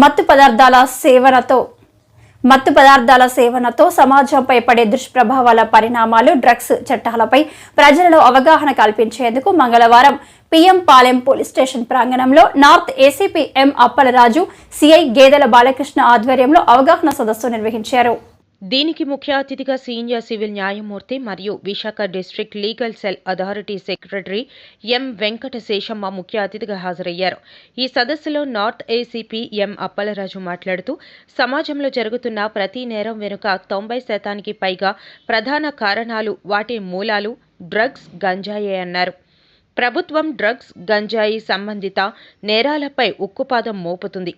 మత్తు పదార్థాల సేవనతో మత్తు పదార్థాల సేవనతో సమాజంపై పడే దుష్ప్రభావాల పరిణామాలు డ్రగ్స్ చట్టాలపై ప్రజలలో అవగాహన కల్పించేందుకు మంగళవారం పిఎం పాలెం పోలీస్ స్టేషన్ ప్రాంగణంలో north ACP M Appalaraju CI Gedela Balakrishna ఆధ్వర్యంలో అవగాహన సదస్సు నిర్వహించారు. దీనికి ముఖ్య అతిథిగా సీనియర్ సివిల్ న్యాయమూర్తి మరియు Visakha district legal cell authority secretary M Venkata Seshamma ముఖ్య అతిథిగా హాజరయ్యారు. ఈ సదస్సులో నార్త్ ఏసీపీ ఎం అప్పలరాజు మాట్లాడుతూ సమాజంలో జరుగుతున్న ప్రతి నేరం వెనుక తొంభై శాతానికి పైగా ప్రధాన కారణాలు వాటి మూలాలు డ్రగ్స్ గంజాయే అన్నారు. ప్రభుత్వం డ్రగ్స్ గంజాయి సంబంధిత నేరాలపై ఉక్కుపాదం మోపుతుంది.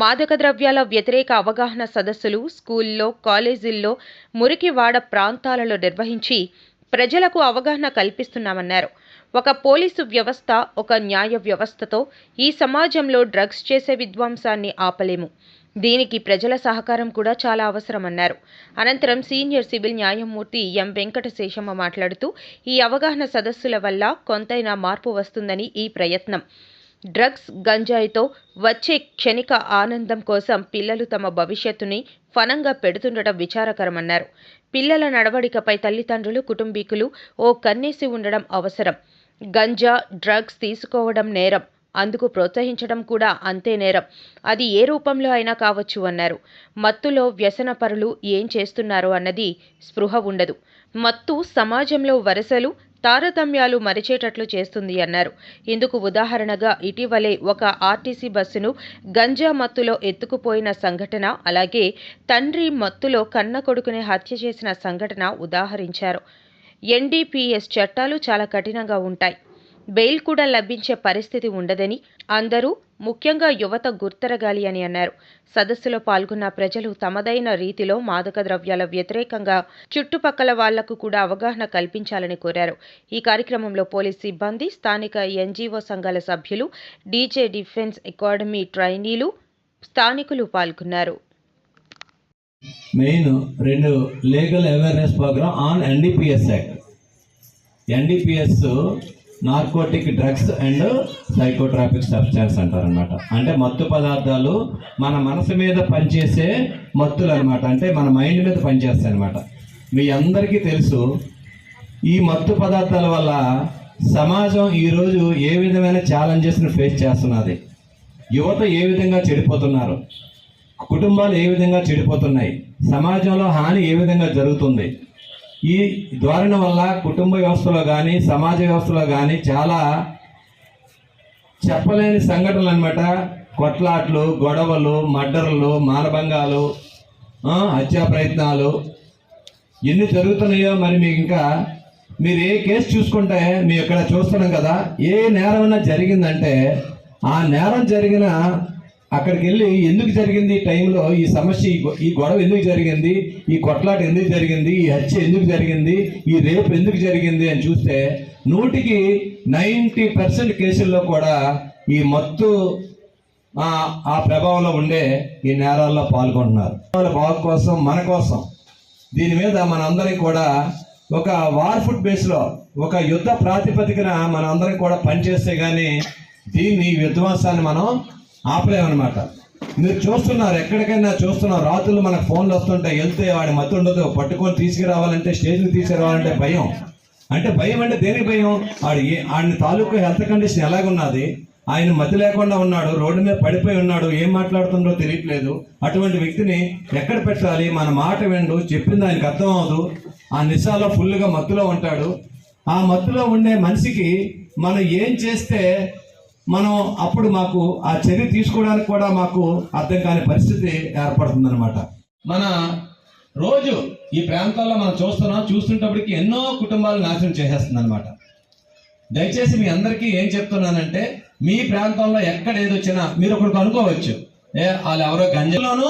మాదక ద్రవ్యాల వ్యతిరేక అవగాహన సదస్సులు స్కూల్లో కాలేజీల్లో మురికివాడ ప్రాంతాలలో నిర్వహించి ప్రజలకు అవగాహన కల్పిస్తున్నామన్నారు. ఒక పోలీసు వ్యవస్థ ఒక న్యాయ వ్యవస్థతో ఈ సమాజంలో డ్రగ్స్ చేసే విధ్వంసాన్ని ఆపలేము. దీనికి ప్రజల సహకారం కూడా చాలా అవసరమన్నారు. అనంతరం సీనియర్ సివిల్ న్యాయమూర్తి ఎం వెంకట శేషమ్మ మాట్లాడుతూ ఈ అవగాహన సదస్సుల వల్ల కొంతైనా మార్పు వస్తుందని ఈ ప్రయత్నం. డ్రగ్స్ గంజాయితో వచ్చే క్షణిక ఆనందం కోసం పిల్లలు తమ భవిష్యత్తుని ఫనంగా పెడుతుండటం విచారకరమన్నారు. పిల్లల నడవడికపై తల్లిదండ్రులు కుటుంబీకులు ఓ కన్నేసి ఉండడం అవసరం. గంజా డ్రగ్స్ తీసుకోవడం నేరం. అందుకు ప్రోత్సహించడం కూడా అంతే నేరం. అది ఏ రూపంలో అయినా కావచ్చు అన్నారు. మత్తులో వ్యసనపరులు ఏం చేస్తున్నారు అన్నది స్పృహ ఉండదు. మత్తు సమాజంలో వరసలు తారతమ్యాలు మరిచేటట్లు చేస్తుంది అన్నారు. ఇందుకు ఉదాహరణగా ఇటీవలే ఒక ఆర్టీసీ బస్సును గంజా మత్తులో ఎత్తుకుపోయిన సంఘటన అలాగే తండ్రి మత్తులో కన్న కొడుకుని హత్య చేసిన సంఘటన ఉదాహరించారు. ఎన్డీపీఎస్ చట్టాలు చాలా కఠినంగా ఉంటాయి. బెయిల్ కూడా లభించే పరిస్థితి ఉండదని అందరూ ముఖ్యంగా యువత గుర్తెరగాలి అని అన్నారు. సదస్సులో పాల్గొన్న ప్రజలు తమదైన రీతిలో మాదక ద్రవ్యాల వ్యతిరేకంగా చుట్టుపక్కల వాళ్ళకు కూడా అవగాహన కల్పించాలని కోరారు. ఈ కార్యక్రమంలో పోలీస్ సిబ్బంది స్థానిక ఎన్జీఓ సంఘాల సభ్యులు డీజే డిఫెన్స్ అకాడమీ ట్రైనీలు స్థానికులు పాల్గొన్నారు. మెయిన్ రెండు legal awareness program on NDPS act. NDPS narcotic drugs and psychotropic substance అంటారనమాట అంటే మత్తు పదార్థాలు మన మనసు మీద పనిచేసే మత్తులు అనమాట అంటే మన మైండ్ మీద పనిచేస్తాయి అనమాట మీ అందరికీ తెలుసు ఈ మత్తు పదార్థాల వల్ల సమాజం ఈరోజు ఏ విధమైన ఛాలెంజెస్ని ఫేస్ చేస్తున్నది? యువత ఏ విధంగా చెడిపోతున్నారు? కుటుంబాలు ఏ విధంగా చెడిపోతున్నాయి? సమాజంలో హాని ఏ విధంగా జరుగుతుంది? ఈ ధోరణ వల్ల కుటుంబ వ్యవస్థలో కానీ సమాజ వ్యవస్థలో కానీ చాలా చెప్పలేని సంఘటనలు అనమాట కొట్లాట్లు గొడవలు మర్డర్లు మానభంగాలు హత్యా ప్రయత్నాలు ఎన్ని జరుగుతున్నాయో మరి మీకు ఇంకా మీరు ఏ కేసు చూసుకుంటే మేము ఇక్కడ చూస్తున్నాం కదా. ఏ నేరమైనా జరిగిందంటే ఆ నేరం జరిగిన అక్కడికి వెళ్ళి ఎందుకు జరిగింది ఈ టైంలో ఈ సమస్య ఈ ఈ గొడవ ఎందుకు జరిగింది? ఈ కొట్లాట ఎందుకు జరిగింది? ఈ హత్య ఎందుకు జరిగింది? ఈ రేపు ఎందుకు జరిగింది అని చూస్తే నూటికి నైంటీ పర్సెంట్ కేసుల్లో కూడా ఈ మత్తు ఆ ప్రభావంలో ఉండే ఈ నేరాల్లో పాల్గొంటున్నారు. వాళ్ళ బాగు కోసం మన కోసం. దీని మీద మనందరం కూడా ఒక వార్ ఫుడ్ బేస్లో ఒక యుద్ధ ప్రాతిపదికన మనందరం కూడా పనిచేస్తే కానీ దీన్ని విధ్వంసాన్ని మనం ఆపలేమన్నమాట. మీరు చూస్తున్నారు ఎక్కడికైనా చూస్తున్నారు రాత్రులు మనకు ఫోన్లు వస్తుంటాయి వెళ్తే వాడి మత్తు ఉండదు పట్టుకొని తీసుకురావాలంటే స్టేజ్కి తీసుకురావాలంటే భయం. అంటే భయం అంటే దేనికి భయం? వాడు ఏ తాలూకు హెల్త్ కండిషన్ ఎలాగున్నది? ఆయన మతి లేకుండా ఉన్నాడు రోడ్డు మీద పడిపోయి ఉన్నాడు ఏం మాట్లాడుతుందో తెలియట్లేదు. అటువంటి వ్యక్తిని ఎక్కడ పెట్టాలి? మన మాట విండు చెప్పింది ఆయనకు అర్థం అవదు ఆ నిశాలో ఫుల్గా మత్తులో ఉంటాడు. ఆ మత్తులో ఉండే మనిషికి మనం ఏం చేస్తే మనం అప్పుడు మాకు ఆ చర్య తీసుకోవడానికి కూడా మాకు అర్థం కాని పరిస్థితి ఏర్పడుతుందన్నమాట. మన రోజు ఈ ప్రాంతాల్లో మనం చూస్తున్నాం చూస్తుంటప్పటికి ఎన్నో కుటుంబాలు నాశనం చేసేస్తుంది అనమాట దయచేసి మీ అందరికీ ఏం చెప్తున్నానంటే మీ ప్రాంతంలో ఎక్కడ ఏదొచ్చినా మీరు ఒకరికి అనుకోవచ్చు. ఏ వాళ్ళు ఎవరో గంజలోనూ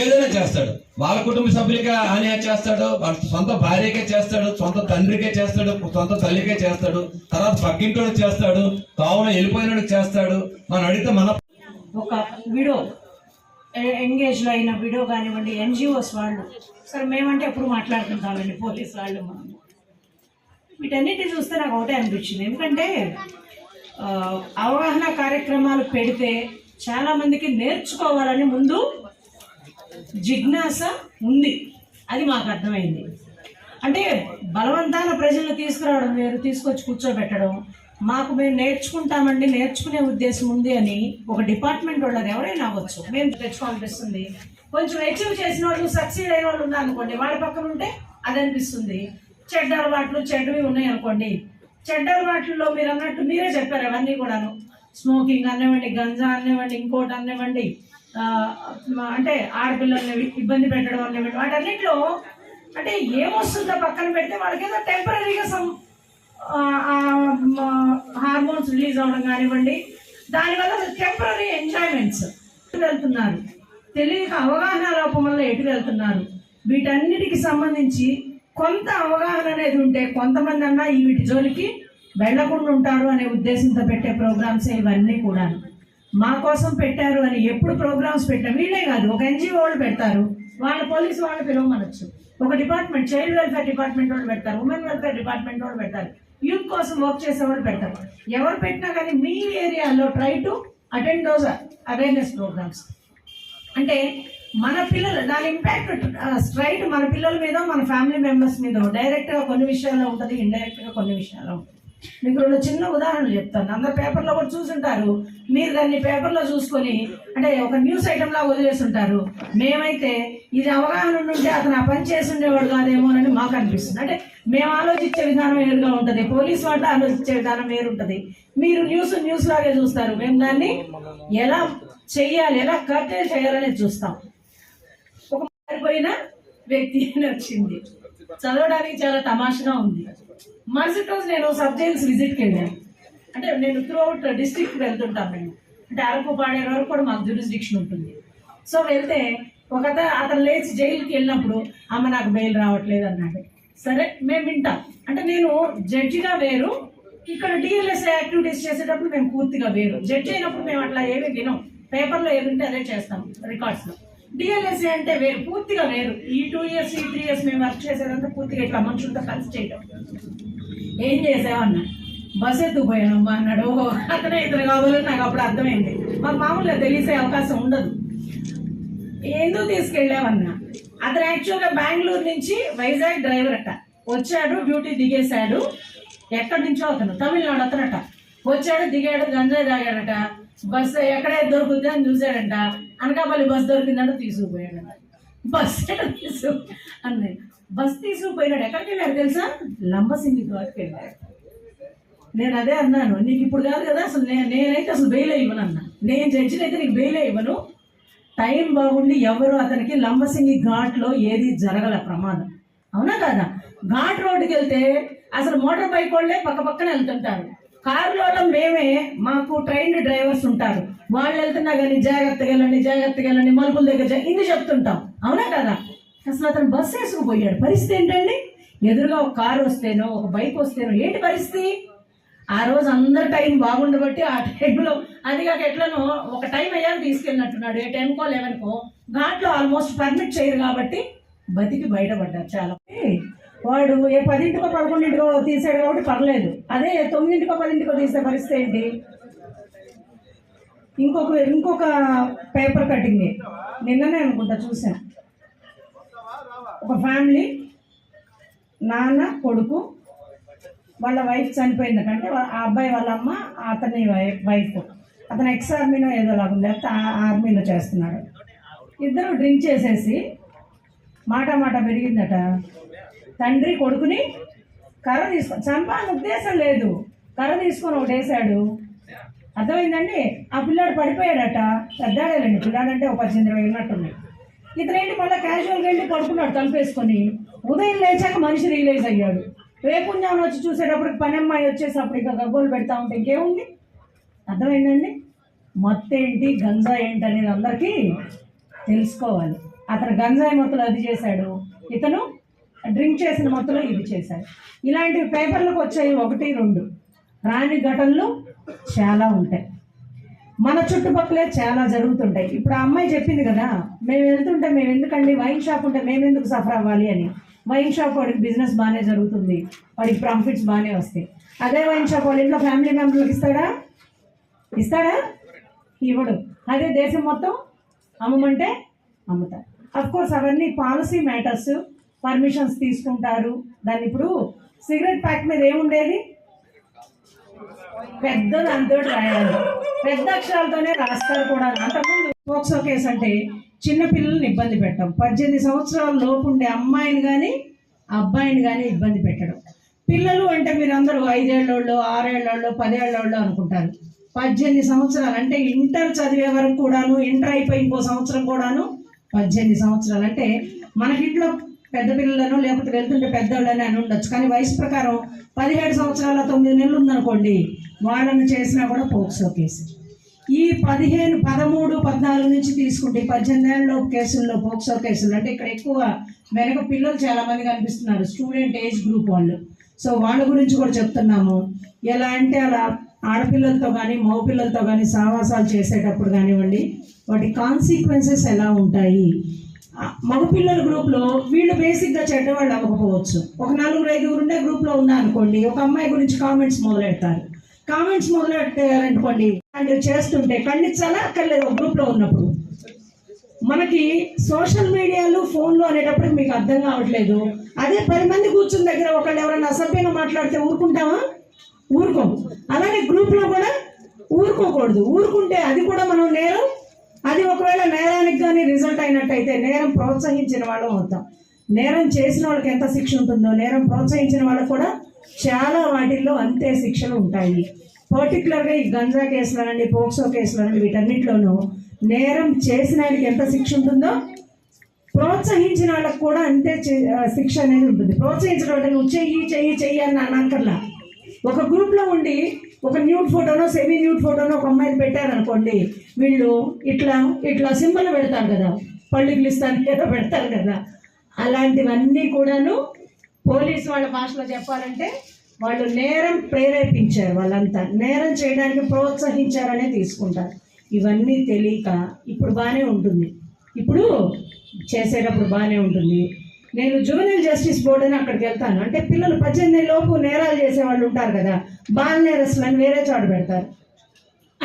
ఏదైనా చేస్తాడు. వాళ్ళ కుటుంబ సభ్యులకే హాని చేస్తాడు? వాళ్ళ సొంత భార్యకే చేస్తాడు సొంత తండ్రికే చేస్తాడు సొంత తల్లికే చేస్తాడు తర్వాత పక్కింటోడికి చేస్తాడు కావున వెళ్ళిపోయినోడికి చేస్తాడు. మనం అడిగితే మన ఒక విడో ఎంగేజ్లో అయిన విడో కానివ్వండి ఎన్జిఓస్ వాళ్ళు. సరే మేమంటే ఎప్పుడు మాట్లాడుకుంటామండి పోలీస్ వాళ్ళు మనము వీటన్నిటి చూస్తే నాకు ఒకటే అనిపించింది. ఎందుకంటే అవగాహన కార్యక్రమాలు పెడితే చాలా మందికి నేర్చుకోవాలని ముందు జిజ్ఞాస ఉంది. అది మాకు అర్థమైంది. అంటే బలవంతాన ప్రజలను తీసుకురావడం వేరు తీసుకొచ్చి కూర్చోబెట్టడం. మాకు మేము నేర్చుకుంటామండి నేర్చుకునే ఉద్దేశం ఉంది అని ఒక డిపార్ట్మెంట్ వాళ్ళది ఎవరైనా అవ్వచ్చు. మేము తెచ్చుకోవాలనిపిస్తుంది కొంచెం అచీవ్ చేసిన వాళ్ళు సక్సీడ్ అయిన వాళ్ళు ఉన్నారనుకోండి వాళ్ళ పక్కన ఉంటే అది అనిపిస్తుంది. చెడ్డ అలవాట్లు చెడ్డవి ఉన్నాయి అనుకోండి. చెడ్డ అలవాట్లలో మీరు అన్నట్టు మీరే చెప్పారు అవన్నీ కూడాను. స్మోకింగ్ అనివ్వండి గంజా అనివ్వండి ఇంకోటి అనివ్వండి అంటే ఆడపిల్లల్ని ఇబ్బంది పెట్టడం అనివ్వండి వాటన్నిటిలో అంటే ఏమొస్తుందో పక్కన పెడితే వాళ్ళకి ఏదో టెంపరీగా సమ్ హార్మోన్స్ రిలీజ్ అవ్వడం కానివ్వండి దానివల్ల టెంపరీ ఎంజాయ్మెంట్స్ వెళ్తున్నారు? తెలియక అవగాహన లోపం వల్ల ఎటు వెళ్తున్నారు? వీటన్నిటికి సంబంధించి కొంత అవగాహన అనేది ఉంటే కొంతమంది అన్నా ఈ వీటి జోలికి వెళ్ళకుండా ఉంటారు అనే ఉద్దేశంతో పెట్టే ప్రోగ్రామ్స్ ఇవన్నీ కూడా మా కోసం పెట్టారు అని ఎప్పుడు ప్రోగ్రామ్స్ పెట్టాం. వీళ్ళే కాదు ఒక ఎన్జిఓ వాళ్ళు పెడతారు. వాళ్ళ పోలీసు వాళ్ళు పిలవమనొచ్చు. ఒక డిపార్ట్మెంట్ చైల్డ్ వెల్ఫేర్ డిపార్ట్మెంట్ వాళ్ళు పెడతారు ఉమెన్ వెల్ఫేర్ డిపార్ట్మెంట్ వాళ్ళు పెడతారు. యూత్ కోసం వర్క్ చేసే వాళ్ళు పెడతారు. ఎవరు పెట్టినా కానీ మీ ఏరియాలో try to attend those awareness programs. అంటే మన పిల్లలు దాని ఇంపాక్ట్ స్ట్రైట్ మన పిల్లల మీద మన ఫ్యామిలీ మెంబర్స్ మీద డైరెక్ట్గా కొన్ని విషయాల్లో ఉంటుంది ఇండైరెక్ట్గా కొన్ని విషయాల్లో ఉంటుంది. మీకు రెండు చిన్న ఉదాహరణలు చెప్తాను. అందరు పేపర్లో కూడా చూసుంటారు. మీరు దాన్ని పేపర్లో చూసుకొని అంటే ఒక న్యూస్ ఐటమ్ వదిలేసుంటారు. మేమైతే ఇది అవగాహన ఉంటే అతను ఆ పని చేసి ఉండేవాడు కాదేమోనని మాకు అనిపిస్తుంది. అంటే మేము ఆలోచించే విధానం వేరుగా ఉంటుంది. పోలీస్ వాళ్ళు ఆలోచించే విధానం వేరుంటుంది. మీరు న్యూస్ న్యూస్ లాగే చూస్తారు. మేము దాన్ని ఎలా చెయ్యాలి ఎలా కర్టెల్ చేయాలనేది చూస్తాం. ఒక మారిపోయిన వ్యక్తి అని వచ్చింది. చదవడానికి చాలా తమాషగా ఉంది. మరుసటి రోజు నేను సబ్ జైల్స్ విజిట్కి వెళ్ళాను. అంటే నేను త్రూ అవుట్ డిస్ట్రిక్ట్ వెళ్తుంటాను మేము అంటే అరకు పాడేరు వరకు కూడా మాకు జ్యూరిస్డిక్షన్ ఉంటుంది. సో వెళ్తే ఒక అతను లేచి జైలుకి వెళ్ళినప్పుడు అమ్మ నాకు బెయిల్ రావట్లేదు అన్నాడు. సరే మేము వింటాం. అంటే నేను జడ్జిగా వేరు. ఇక్కడ డిఎల్ఎస్ యాక్టివిటీస్ చేసేటప్పుడు మేము పూర్తిగా వేరు. జడ్జి అయినప్పుడు మేము అట్లా ఏమీ వినం. పేపర్లో ఏది ఉంటే అదే చేస్తాం రికార్డ్స్లో డిఎల్ఎస్ఏ అంటే వేరు పూర్తిగా వేరు. ఈ టూ ఇయర్స్ ఈ త్రీ ఇయర్స్ మేము వర్క్ చేసేదంతా పూర్తిగా ఇట్లా మనుషులతో కలిసి చేయటం. ఏం చేసామన్నా బస్ ఎత్తుకుపోయాను అమ్మా అన్నాడు. ఓహో అతనే ఇతను కావాలని నాకు అప్పుడు అర్థమైంది. మాకు మామూలుగా తెలిసే అవకాశం ఉండదు. ఎందుకు తీసుకెళ్ళామన్నా అతను యాక్చువల్గా బెంగళూరు నుంచి వైజాగ్ డ్రైవర్ అట. వచ్చాడు డ్యూటీ దిగేశాడు. ఎక్కడి నుంచో అతను? తమిళనాడు అతనట. వచ్చాడు దిగాడు గంజాయి తాగాడట. బస్ ఎక్కడ దొరుకుతుంది అని చూశాడంట. అనకాపల్లి బస్ దొరికిందంట తీసుకుపోయాడు బస్ తీసు అన్నాడు బస్ తీసుకుపోయినాడు. ఎక్కడికి వెళ్ళాడు తెలుసా? లంబసింగి ఘాట్కి వెళ్ళాడు నేను అదే అన్నాను నీకు ఇప్పుడు కాదు కదా అసలు నేనైతే అసలు బెయిల్ ఇవ్వను అన్నా నేను జడ్జిని అయితే నీకు బెయిల్ ఇవ్వను. టైం బాగుండి ఎవరు అతనికి లంబసింగి ఘాట్లో ఏది జరగల ప్రమాదం. అవునా కదా? ఘాట్ రోడ్డుకి వెళ్తే అసలు మోటార్ బైక్ వాళ్ళే పక్క పక్కన వెళ్తుంటారు. కారులో మేమే మాకు ట్రైన్డ్ డ్రైవర్స్ ఉంటారు. వాళ్ళు వెళ్తున్నా కానీ జాగ్రత్తగా వెళ్ళండి జాగ్రత్తగా వెళ్ళండి మలుపుల దగ్గర జా- ఇన్ని చెప్తుంటాం. అవునా కదా? అసలు అతను బస్సు వేసుకుపోయాడు. పరిస్థితి ఏంటండి? ఎదురుగా ఒక కారు వస్తేనో ఒక బైక్ వస్తేనో ఏంటి పరిస్థితి? ఆ రోజు అందరి టైం బాగుండబట్టి ఆ టైంలో అది కాక ఎట్లనో ఒక టైం అయ్యాక తీసుకెళ్ళినట్టున్నాడు. ఏ టైంకో లెవెన్కో. దాంట్లో ఆల్మోస్ట్ పర్మిట్ చేయరు కాబట్టి బతికి బయటపడ్డారు చాలా. వాడు ఏ పదింటికో పదకొండింటికో తీసాడు కాబట్టి పర్లేదు. అదే తొమ్మిదింటికో పదింటికో తీసే పరిస్థితి ఏంటి? ఇంకొక ఇంకొక పేపర్ కటింగ్ నిన్ననే అనుకుంటా చూసాను ఒక ఫ్యామిలీ నాన్న కొడుకు వాళ్ళ వైఫ్ చనిపోయింది. అంటే ఆ అబ్బాయి వాళ్ళ అమ్మ అతని వైఫ్. అతను ఎక్స్ ఆర్మీలో ఏదో లాగా ఉంది. లేకపోతే ఆ ఆర్మీలో చేస్తున్నాడు. ఇద్దరు డ్రింక్ చేసేసి మాట మాట పెరిగిందట. తండ్రి కొడుకుని కర్ర తీసుకొని చంపాలని ఉద్దేశం లేదు. కర్ర తీసుకొని ఒకటి వేసాడు అర్థమైందండి? ఆ పిల్లాడు పడిపోయాడట. పెద్దాడేలండి. పిల్లాడు అంటే ఒక పద్దెనిమిది ఇరవై ఉన్నట్టున్నాయి. ఇతనేంటి మళ్ళీ క్యాజువల్గా వెళ్ళి పడుకున్నాడు తలుపేసుకొని. ఉదయం లేచాక మనిషి రియలైజ్ అయ్యాడు. రేపు జ్ఞానం వచ్చి చూసేటప్పటికి పని అమ్మాయి వచ్చేసి అప్పుడు ఇంకా గగ్గోలు పెడతా ఉంటే ఇంకేముంది? అర్థమైందండి? మత్తేంటి గంజా ఏంటి అనేది అందరికీ తెలుసుకోవాలి. అతను గంజాయి మొత్తలు అది చేశాడు. ఇతను డ్రింక్ చేసిన మొత్తంలో ఇది చేశాడు ఇలాంటి పేపర్లకు వచ్చాయి ఒకటి రెండు. రాని ఘటనలు చాలా ఉంటాయి. మన చుట్టుపక్కలే చాలా జరుగుతుంటాయి. ఇప్పుడు ఆ అమ్మాయి చెప్పింది కదా మేము వెళ్తుంటే మేము ఎందుకండి? వైన్ షాప్ ఉంటే మేము ఎందుకు సఫర్ అవ్వాలి అని. వైన్ షాప్ వాడికి బిజినెస్ బాగానే జరుగుతుంది. వాడికి ప్రాఫిట్స్ బాగానే వస్తాయి. అదే వైన్ షాప్ వాళ్ళ ఇంట్లో ఫ్యామిలీ మెంబర్లకు ఇస్తాడా? ఇస్తాడా? ఇవ్వడు. అదే దేశం మొత్తం అమ్మమంటే అమ్ముతారు అఫ్కోర్స్ అవన్నీ పాలసీ మ్యాటర్స్. పర్మిషన్స్ తీసుకుంటారు. దాన్ని ఇప్పుడు సిగరెట్ ప్యాక్ మీద ఏముండేది? పెద్ద దాంతో రాయాలి. పెద్ద అక్షరాలతోనే రాస్తారు కూడా. అంతకుముందు పోక్సో కేసు అంటే చిన్న పిల్లల్ని ఇబ్బంది పెట్టడం. పద్దెనిమిది సంవత్సరాల లోపు ఉండే అమ్మాయిని కానీ అబ్బాయిని కానీ ఇబ్బంది పెట్టడం. పిల్లలు అంటే మీరు అందరూ ఐదేళ్ళోళ్ళు ఆరేళ్ళోళ్ళు పదేళ్ళోళ్ళు అనుకుంటారు. పద్దెనిమిది సంవత్సరాలు అంటే ఇంటర్ చదివే వరకు కూడాను ఇంటర్ అయిపోయి ఇంకో సంవత్సరం కూడాను పద్దెనిమిది సంవత్సరాలు. అంటే మనకింట్లో పెద్ద పిల్లలను లేకపోతే వెళ్తుంటే పెద్దవాళ్ళని అని ఉండొచ్చు. కానీ వయసు ప్రకారం పదిహేడు సంవత్సరాల తొమ్మిది నెలలు ఉందనుకోండి వాళ్ళని చేసినా కూడా పోక్సో కేసు. ఈ పదిహేను పదమూడు పద్నాలుగు నుంచి తీసుకుంటే ఈ పద్దెనిమిది ఏళ్ళ కేసుల్లో పోక్సో కేసులు అంటే ఇక్కడ ఎక్కువ వెనక పిల్లలు చాలామంది కనిపిస్తున్నారు స్టూడెంట్ ఏజ్ గ్రూప్ వాళ్ళు. సో వాళ్ళ గురించి కూడా చెప్తున్నాము. ఎలా అంటే అలా ఆడపిల్లలతో కానీ మగపిల్లలతో కానీ సావాసాలు చేసేటప్పుడు కానివ్వండి వాటి కాన్సిక్వెన్సెస్ ఎలా ఉంటాయి? మగపిల్లల గ్రూప్లో వీళ్ళు బేసిక్గా చెడ్డవాళ్ళు అవ్వకపోవచ్చు. ఒక నలుగురు ఐదుగురు ఉండే గ్రూప్లో ఉన్నా అనుకోండి ఒక అమ్మాయి గురించి కామెంట్స్ మొదలెడతారు. కామెంట్స్ మొదలెట్టారనుకోండి అంటే చేస్తుంటే ఖండించాలా అక్కర్లేదు ఒక గ్రూప్లో ఉన్నప్పుడు. మనకి సోషల్ మీడియాలో ఫోన్లో అనేటప్పటికి మీకు అర్థం కావట్లేదు. అదే పది మంది కూర్చుని దగ్గర ఒకళ్ళు ఎవరైనా అసభ్యంగా మాట్లాడితే ఊరుకుంటామా ఊరుకోం అలాగే గ్రూప్లో కూడా ఊరుకోకూడదు. ఊరుకుంటే అది కూడా మనం నేరం అది ఒకవేళ నేరానికి కానీ రిజల్ట్ అయినట్టయితే నేరం ప్రోత్సహించిన వాళ్ళం అవుతాం. నేరం చేసిన వాళ్ళకి ఎంత శిక్ష ఉంటుందో నేరం ప్రోత్సహించిన వాళ్ళకు కూడా చాలా వాటిల్లో అంతే శిక్షలు ఉంటాయి. పర్టికులర్గా ఈ గంజా కేసులనండి పోక్సో కేసులనండి వీటన్నిటిలోనూ నేరం చేసిన వాడికి ఎంత శిక్ష ఉంటుందో ప్రోత్సహించిన వాళ్ళకి కూడా అంతే శిక్ష అనేది ఉంటుంది. ప్రోత్సహించిన వాళ్ళకి నువ్వు చెయ్యి చెయ్యి చెయ్యి అని అనక్కర్లా ఒక గ్రూప్లో ఉండి ఒక న్యూడ్ ఫోటోనో సెమీ న్యూడ్ ఫోటోనో ఒక అమ్మాయిని పెట్టారనుకోండి వీళ్ళు ఇట్లా ఇట్లా సింబల్ పెడతారు కదా పళ్ళు పిలుస్తాను ఏదో పెడతారు కదా అలాంటివన్నీ కూడాను పోలీస్ వాళ్ళ భాషలో చెప్పాలంటే వాళ్ళు నేరం ప్రేరేపించారు వాళ్ళంతా. నేరం చేయడానికి ప్రోత్సహించారనే తీసుకుంటారు. ఇవన్నీ తెలియక ఇప్పుడు బాగానే ఉంటుంది. ఇప్పుడు చేసేటప్పుడు బాగానే ఉంటుంది. నేను జువెనల్ జస్టిస్ బోర్డు అని అక్కడికి వెళ్తాను. అంటే పిల్లలు పద్దెనిమిది లోపు నేరాలు చేసే వాళ్ళు ఉంటారు కదా బాల నేరస్తులు అని వేరే చోట పెడతారు.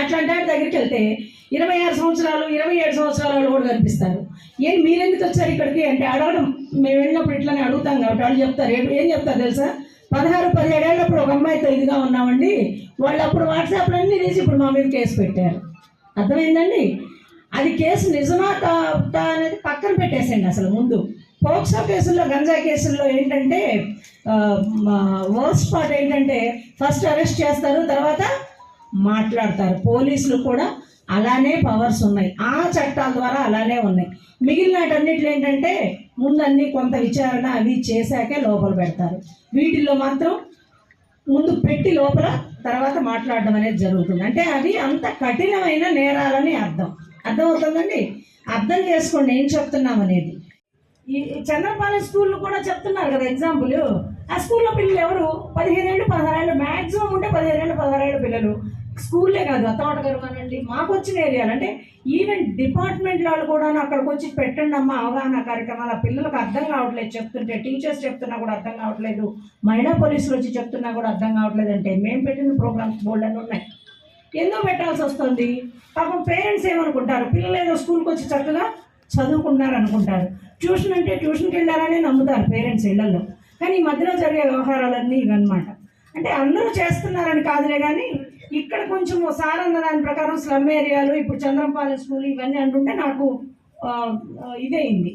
అట్లాంటి వాటి దగ్గరికి వెళ్తే ఇరవై ఆరు సంవత్సరాలు ఇరవై ఏడు సంవత్సరాల వాళ్ళు కూడా కనిపిస్తారు. ఏం మీరెందుకు వచ్చారు ఇక్కడికి? అంటే అడగడం మేము వెళ్ళినప్పుడు ఇట్లానే అడుగుతాం కాబట్టి వాళ్ళు చెప్తారు. ఏం- ఏం చెప్తారు తెలుసా? పదహారు పదిహేడేళ్ళప్పుడు ఒక అమ్మాయితో ఇదిగా ఉన్నామండి. వాళ్ళు అప్పుడు వాట్సాప్లో అన్నీ తీసి ఇప్పుడు మా మీద కేసు పెట్టారు. అర్థమైందండి? అది కేసు నిజమా కా అనేది పక్కన పెట్టేసండి అసలు ముందు. పోక్సో కేసుల్లో గంజా కేసుల్లో ఏంటంటే వర్స్ట్ పార్ట్ ఏంటంటే ఫస్ట్ అరెస్ట్ చేస్తారు తర్వాత మాట్లాడతారు. పోలీసులు కూడా అలానే పవర్స్ ఉన్నాయి. ఆ చట్టాల ద్వారా అలానే ఉన్నాయి. మిగిలిన వాటన్నిటిలో ఏంటంటే ముందు అన్ని కొంత విచారణ అవి చేశాకే లోపల పెడతారు. వీటిల్లో మాత్రం ముందు పెట్టి లోపల తర్వాత మాట్లాడడం అనేది జరుగుతుంది. అంటే అవి అంత కఠినమైన నేరాలని అర్థం. అర్థమవుతుందండి? అర్థం చేసుకోండి ఏం చెప్తున్నాం అనేది. ఈ చంద్రపాలెం స్కూల్ కూడా చెప్తున్నారు కదా ఎగ్జాంపుల్. ఆ స్కూల్లో పిల్లలు ఎవరు? పదిహేను ఏళ్ళు పదహారేళ్ళు మ్యాక్సిమం ఉంటే పదిహేను ఏళ్ళు పదహారేళ్ళు పిల్లలు. స్కూల్లే కాదు అత్తవాటగారు కానండి మాకు వచ్చిన ఏరియాలు. అంటే ఈవెన్ డిపార్ట్మెంట్ వాళ్ళు కూడా అక్కడికి వచ్చి పెట్టండి అమ్మ అవగాహన కార్యక్రమాలు ఆ పిల్లలకు అర్థం కావట్లేదు చెప్తుంటే టీచర్స్ చెప్తున్నా కూడా అర్థం కావట్లేదు. మహిళా పోలీసులు వచ్చి చెప్తున్నా కూడా అర్థం కావట్లేదు అంటే మేము పెట్టిన ప్రోగ్రామ్స్ బోల్డ్ అని ఉన్నాయి. ఎందుకు పెట్టాల్సి వస్తుంది? పాపం పేరెంట్స్ ఏమనుకుంటారు? పిల్లలు ఏదో స్కూల్కి వచ్చి చక్కగా చదువుకున్నారు అనుకుంటారు. ట్యూషన్ అంటే ట్యూషన్కి వెళ్ళారనే నమ్ముతారు పేరెంట్స్ ఇళ్ళలో కానీ ఈ మధ్యలో జరిగే వ్యవహారాలన్నీ ఇవన్నమాట. అంటే అందరూ చేస్తున్నారని కాదులే కానీ ఇక్కడ కొంచెం సార్ అన్న దాని ప్రకారం స్లమ్ ఏరియాలు ఇప్పుడు చంద్రంపాలెం స్కూల్ ఇవన్నీ అంటుంటే నాకు ఆ, ఇదైంది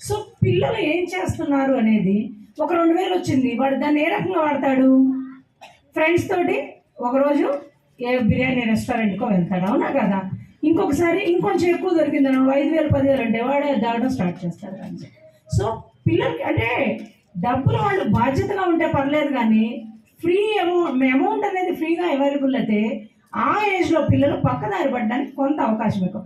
సో పిల్లలు ఏం చేస్తున్నారు అనేది ఒక రెండు వేలు వచ్చింది. వాడు దాన్ని ఏ రకంగా వాడతాడు? ఫ్రెండ్స్ తోటి ఒకరోజు ఏ బిర్యానీ రెస్టారెంట్కో వెళ్తాడు. అవునా కదా? ఇంకొకసారి ఇంకొంచెం ఎక్కువ దొరికింది అనుకో, ఐదు వేలు పదివేలు అంటే వాడే దాగడం స్టార్ట్ చేస్తాడు అని సో పిల్లలకి అంటే డబ్బులు వాళ్ళు బాధ్యతగా ఉంటే పర్లేదు కానీ ఫ్రీ అమౌంట్ అమౌంట్ అనేది ఫ్రీగా అవైలబుల్ అయితే ఆ ఏజ్లో పిల్లలు పక్కదారి పడడానికి కొంత అవకాశం ఎక్కువ.